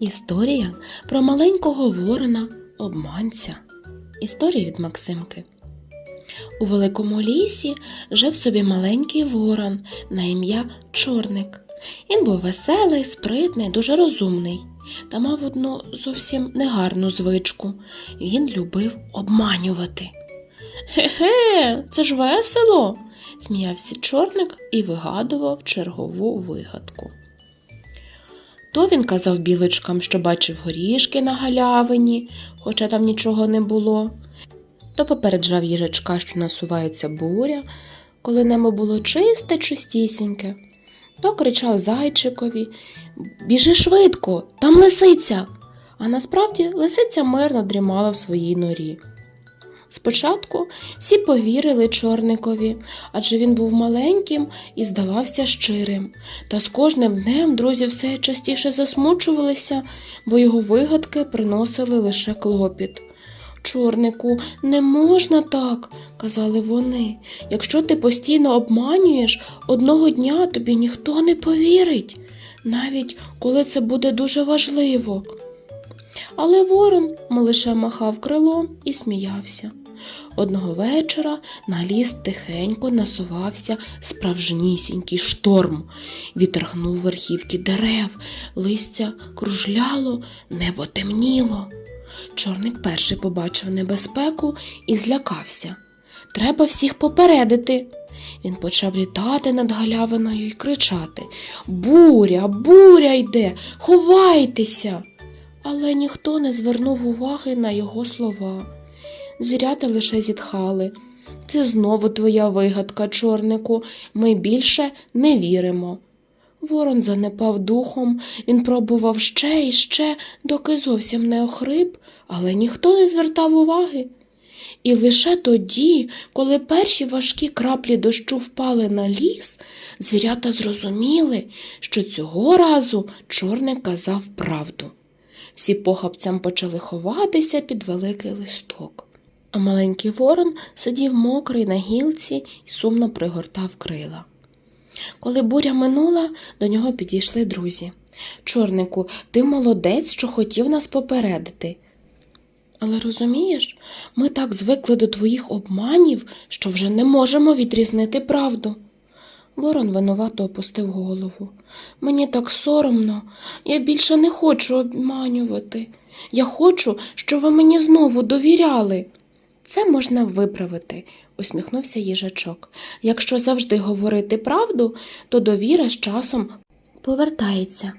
Історія про маленького ворона обманця. Історія від Максимки. У великому лісі жив собі маленький ворон на ім'я Чорник. Він був веселий, спритний, дуже розумний та мав одну зовсім негарну звичку. Він любив обманювати. Ге-ге, це ж весело, сміявся чорник і вигадував чергову вигадку. То він казав білочкам, що бачив горішки на галявині, хоча там нічого не було, то попереджав їжачка, що насувається буря, коли небо було чисте, чистісіньке, то кричав зайчикові Біжи швидко, там лисиця. А насправді лисиця мирно дрімала в своїй норі. Спочатку всі повірили чорникові, адже він був маленьким і здавався щирим. Та з кожним днем друзі все частіше засмучувалися, бо його вигадки приносили лише клопіт. Чорнику, не можна так, казали вони. Якщо ти постійно обманюєш, одного дня тобі ніхто не повірить, навіть коли це буде дуже важливо. Але ворон лише махав крилом і сміявся. Одного вечора на ліс тихенько насувався справжнісінький шторм. Відтергнув верхівки дерев, листя кружляло, небо темніло. Чорник перший побачив небезпеку і злякався. Треба всіх попередити. Він почав літати над галявиною і кричати Буря, буря йде, ховайтеся. Але ніхто не звернув уваги на його слова. Звірята лише зітхали. Це знову твоя вигадка, чорнику, ми більше не віримо. Ворон занепав духом, він пробував ще і ще, доки зовсім не охрип, але ніхто не звертав уваги. І лише тоді, коли перші важкі краплі дощу впали на ліс, звірята зрозуміли, що цього разу чорник казав правду. Всі похапцям почали ховатися під великий листок. А маленький ворон сидів мокрий на гілці і сумно пригортав крила. Коли буря минула, до нього підійшли друзі. Чорнику, ти молодець, що хотів нас попередити. Але розумієш, ми так звикли до твоїх обманів, що вже не можемо відрізнити правду. Ворон винувато опустив голову. Мені так соромно, я більше не хочу обманювати. Я хочу, щоб ви мені знову довіряли. Це можна виправити, усміхнувся їжачок. Якщо завжди говорити правду, то довіра з часом повертається.